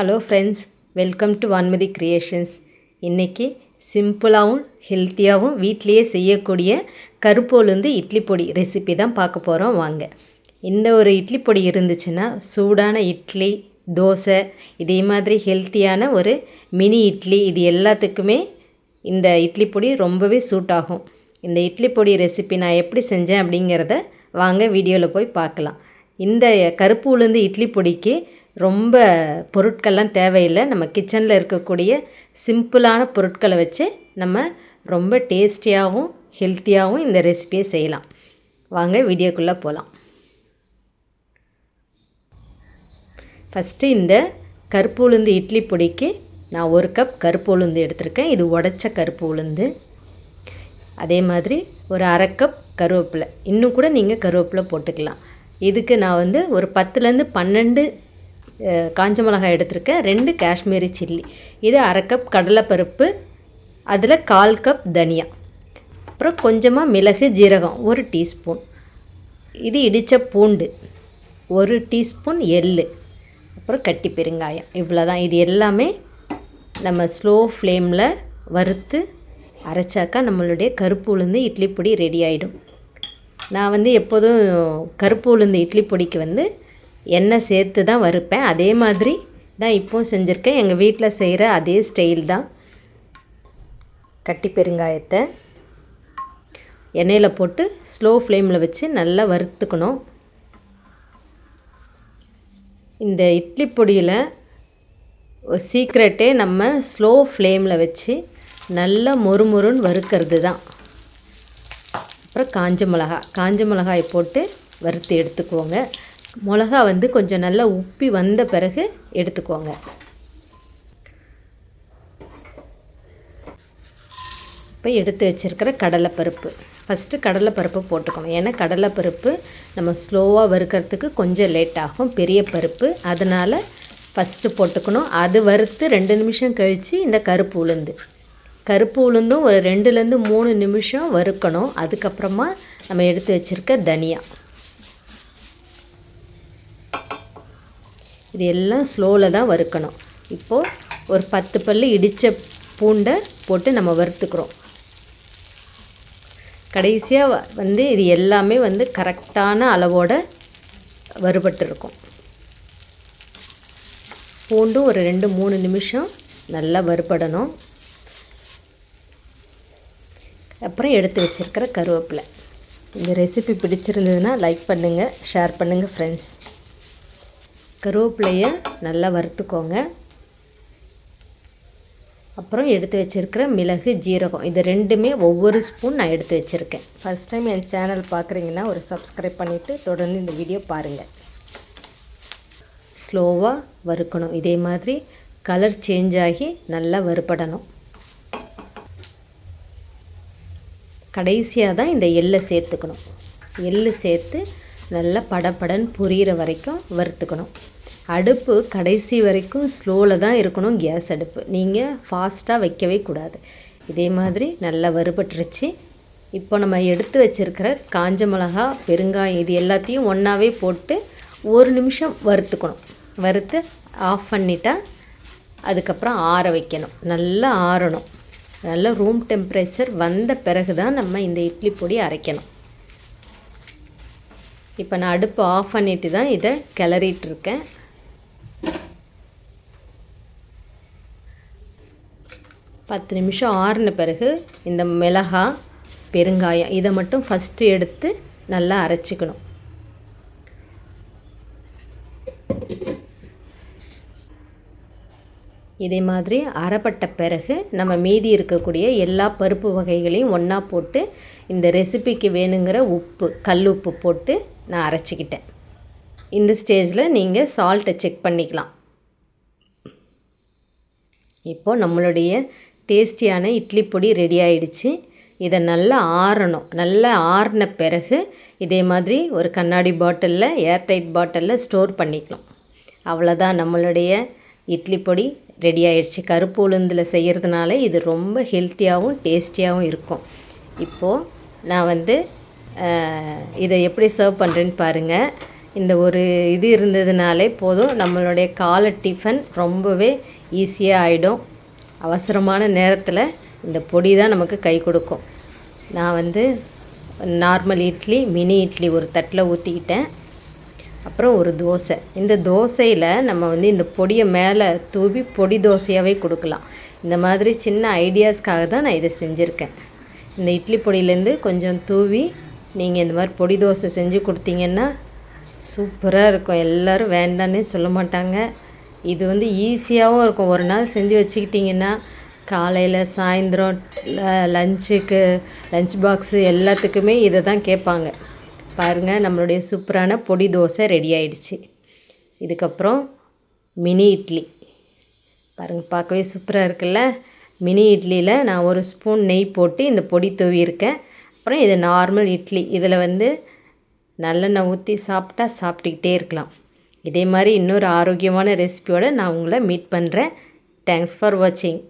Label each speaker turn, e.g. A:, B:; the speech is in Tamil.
A: Hello friends welcome to Vanmathi creations இன்றைக்கி சிம்பிளாகவும் ஹெல்த்தியாகவும் வீட்டிலையே செய்யக்கூடிய கருப்போலுந்து இட்லி பொடி ரெசிபி தான் பார்க்க போகிறோம் வாங்க. இந்த ஒரு இட்லி பொடி இருந்துச்சுன்னா சூடான இட்லி தோசை இதே மாதிரி ஹெல்த்தியான ஒரு மினி இட்லி இது எல்லாத்துக்குமே இந்த இட்லி பொடி ரொம்பவே சூட் ஆகும். இந்த இட்லி பொடி ரெசிபி நான் எப்படி செஞ்சேன் அப்படிங்கிறத வாங்க வீடியோவில் போய் பார்க்கலாம். இந்த கருப்பு உளுந்து இட்லி பொடிக்கு ரொம்ப பொருட்கள்லாம் தேவையில்லை. நம்ம கிச்சனில் இருக்கக்கூடிய சிம்பிளான பொருட்களை வச்சு நம்ம ரொம்ப டேஸ்டியாகவும் ஹெல்த்தியாகவும் இந்த ரெசிபியை செய்யலாம். வாங்க வீடியோக்குள்ளே போகலாம். ஃபஸ்ட்டு இந்த கருப்பு உளுந்து இட்லி பொடிக்கு நான் ஒரு கப் கருப்பு உளுந்து எடுத்திருக்கேன். இது உடச்ச கருப்பு உளுந்து. அதே மாதிரி ஒரு அரை கப் கருவேப்பிலை. இன்னும் கூட நீங்கள் கருவேப்பிலை போட்டுக்கலாம். இதுக்கு நான் வந்து ஒரு பத்துலேருந்து பன்னெண்டு காஞ்ச மிளகாய் எடுத்திருக்கேன். ரெண்டு காஷ்மீரி சில்லி. இது அரை கப் கடலைப்பருப்பு அதில் கால் கப் தனியா. அப்புறம் கொஞ்சமாக மிளகு ஜீரகம் ஒரு டீஸ்பூன். இது இடித்த பூண்டு ஒரு டீஸ்பூன் எள்ளு. அப்புறம் கட்டி பெருங்காயம். இவ்வளோ தான் இது எல்லாமே நம்ம ஸ்லோ ஃப்ளேமில் வறுத்து அரைச்சாக்கா நம்மளுடைய கருப்பு உளுந்து இட்லி பொடி ரெடி ஆகிடும் நான் வந்து எப்போதும் கருப்பு உளுந்து இட்லி பொடிக்கு வந்து எண்ணெய் சேர்த்து தான் வறுப்பேன். அதே மாதிரி தான் இப்போவும் செஞ்சுருக்கேன். எங்கள் வீட்டில் செய்கிற அதே ஸ்டைல் தான். கட்டி பெருங்காயத்தை எண்ணெயில் போட்டு ஸ்லோ ஃப்ளேமில் வச்சு நல்லா வறுத்துக்கணும். இந்த இட்லி பொடியில் ஒரு சீக்ரெட்டே நம்ம ஸ்லோ ஃப்ளேமில் வச்சு நல்லா மொறுமொறுன்னு வறுக்கிறது தான். அப்புறம் காஞ்ச மிளகா காஞ்ச மிளகாயை போட்டு வறுத்து எடுத்துக்குவோங்க மிளகா வந்து கொஞ்சம் நல்லா உப்பி வந்த பிறகு எடுத்துக்கோங்க. இப்போ எடுத்து வச்சுருக்கிற கடலைப்பருப்பு. ஃபஸ்ட்டு கடலைப்பருப்பு போட்டுக்கணும் ஏன்னா கடலைப்பருப்பு நம்ம ஸ்லோவாக வறுக்கிறதுக்கு கொஞ்சம் லேட் ஆகும். பெரிய பருப்பு. அதனால் ஃபஸ்ட்டு போட்டுக்கணும். அது வறுத்து ரெண்டு நிமிஷம் கழித்து இந்த கருப்பு உளுந்து. கருப்பு உளுந்தும் ஒரு ரெண்டுலேருந்து மூணு நிமிஷம் வறுக்கணும். அதுக்கப்புறமா நம்ம எடுத்து வச்சுருக்க தனியா. இது எல்லாம் ஸ்லோவில் தான் வறுக்கணும். இப்போது ஒரு பத்து பல்லு இடித்த பூண்டை போட்டு நம்ம வறுத்துக்கிறோம். கடைசியாக வந்து இது எல்லாமே வந்து கரெக்டான அளவோட வறுபட்டுருக்கும். பூண்டும் ஒரு ரெண்டு மூணு நிமிஷம் நல்லா வறுபடணும். அப்புறம் எடுத்து வச்சுருக்கிற கருவேப்பிலை. இந்த ரெசிபி பிடிச்சிருந்ததுன்னா லைக் பண்ணுங்கள் ஷேர் பண்ணுங்கள் ஃப்ரெண்ட்ஸ் கருவேப்பிலையை நல்லா வறுத்துக்கோங்க. அப்புறம் எடுத்து வச்சுருக்கிற மிளகு ஜீரகம் இது ரெண்டுமே ஒவ்வொரு ஸ்பூன் நான் எடுத்து வச்சுருக்கேன். ஃபஸ்ட் டைம் என் சேனல் பார்க்குறீங்கன்னா ஒரு சப்ஸ்கிரைப் பண்ணிவிட்டு தொடர்ந்து இந்த வீடியோ பாருங்கள் ஸ்லோவாக வறுக்கணும். இதே மாதிரி கலர் சேஞ்ச் ஆகி நல்லா வறுபடணும். கடைசியாக தான் இந்த எள்ளை சேர்த்துக்கணும். எள்ளு சேர்த்து நல்லா படபடன்னு புரிகிற வரைக்கும் வறுத்துக்கணும். அடுப்பு கடைசி வரைக்கும் ஸ்லோவில் தான் இருக்கணும் கேஸ் அடுப்பு. நீங்கள் ஃபாஸ்ட்டாக வைக்கவே கூடாது. இதே மாதிரி நல்லா வறுபட்டுருச்சு. இப்போ நம்ம எடுத்து வச்சுருக்கிற காஞ்ச மிளகா பெருங்காயம் இது எல்லாத்தையும் ஒன்றாவே போட்டு ஒரு நிமிஷம் வறுத்துக்கணும். வறுத்து ஆஃப் பண்ணிட்டா அதுக்கப்புறம் ஆற வைக்கணும். நல்லா ஆறணும். நல்லா ரூம் டெம்பரேச்சர் வந்த பிறகு தான் நம்ம இந்த இட்லி பொடி அரைக்கணும். இப்போ நான் அடுப்பு ஆஃப் பண்ணிட்டு தான் இதை கிளறிட்டுருக்கேன். பத்து நிமிஷம் ஆறின பிறகு இந்த மிளகா பெருங்காயம் இதை மட்டும் ஃபஸ்ட்டு எடுத்து நல்லா அரைச்சிக்கணும். இதே மாதிரி அரைப்பட்ட பிறகு நம்ம மீதி இருக்கக்கூடிய எல்லா பருப்பு வகைகளையும் ஒன்றா போட்டு இந்த ரெசிபிக்கு வேணுங்கிற உப்பு கல் உப்பு போட்டு நான் அரைச்சிக்கிட்டேன். இந்த ஸ்டேஜில் நீங்கள் சால்ட்டை செக் பண்ணிக்கலாம். இப்போ நம்மளுடைய டேஸ்டியான இட்லி பொடி ரெடி ஆயிடுச்சு. இதை நல்லா ஆறணும். நல்லா ஆறின பிறகு இதே மாதிரி ஒரு கண்ணாடி பாட்டிலில் ஏர்டைட் பாட்டிலில் ஸ்டோர் பண்ணிக்கலாம். அவ்வளோதான் நம்மளுடைய இட்லி பொடி ரெடி ஆயிடுச்சு. கருப்பு உளுந்தில் செய்கிறதுனால இது ரொம்ப ஹெல்த்தியாகவும் டேஸ்டியாகவும் இருக்கும். இப்போது நான் வந்து இதை எப்படி சர்வ் பண்ணுறேன்னு பாருங்கள் இந்த ஒரு இது இருந்ததுனாலே போதும். நம்மளுடைய காலை டிஃபன் ரொம்பவே ஈஸியாக ஆகிடும் அவசரமான நேரத்தில் இந்த பொடி தான் நமக்கு கை கொடுக்கும். நான் வந்து நார்மல் இட்லி மினி இட்லி ஒரு தட்டில் ஊற்றிக்கிட்டேன் அப்புறம் ஒரு தோசை. இந்த தோசையில் நம்ம வந்து இந்த பொடியை மேலே தூவி பொடி தோசையாகவே கொடுக்கலாம். இந்த மாதிரி சின்ன ஐடியாஸ்க்காக தான் நான் இதை செஞ்சுருக்கேன். இந்த இட்லி பொடியிலேருந்து கொஞ்சம் தூவி நீங்கள் இந்த மாதிரி பொடி தோசை செஞ்சு கொடுத்தீங்கன்னா சூப்பராக இருக்கும். எல்லோரும் வேண்டான்னே சொல்ல மாட்டாங்க. இது வந்து ஈஸியாகவும் இருக்கும். ஒரு நாள் செஞ்சு வச்சுக்கிட்டிங்கன்னா காலையில் சாயந்தரம் லஞ்சுக்கு லஞ்ச் பாக்ஸு எல்லாத்துக்குமே இதை தான் கேட்பாங்க. பாருங்கள் நம்மளுடைய சூப்பரான பொடி தோசை ரெடி ஆயிடுச்சு. இதுக்கப்புறம் மினி இட்லி. பாருங்கள் பார்க்கவே சூப்பராக இருக்குல்ல? மினி இட்லியில் நான் ஒரு ஸ்பூன் நெய் போட்டு இந்த பொடி தூவியிருக்கேன். அப்புறம் இது நார்மல் இட்லி. இதில் வந்து நல்லெண்ணெய் ஊற்றி சாப்பிட்டா சாப்பிட்டுக்கிட்டே இருக்கலாம். இதே மாதிரி இன்னொரு ஆரோக்கியமான ரெசிபியோடு நான் உங்களை மீட் பண்ணுறேன் தேங்க்ஸ் ஃபார் வாட்சிங்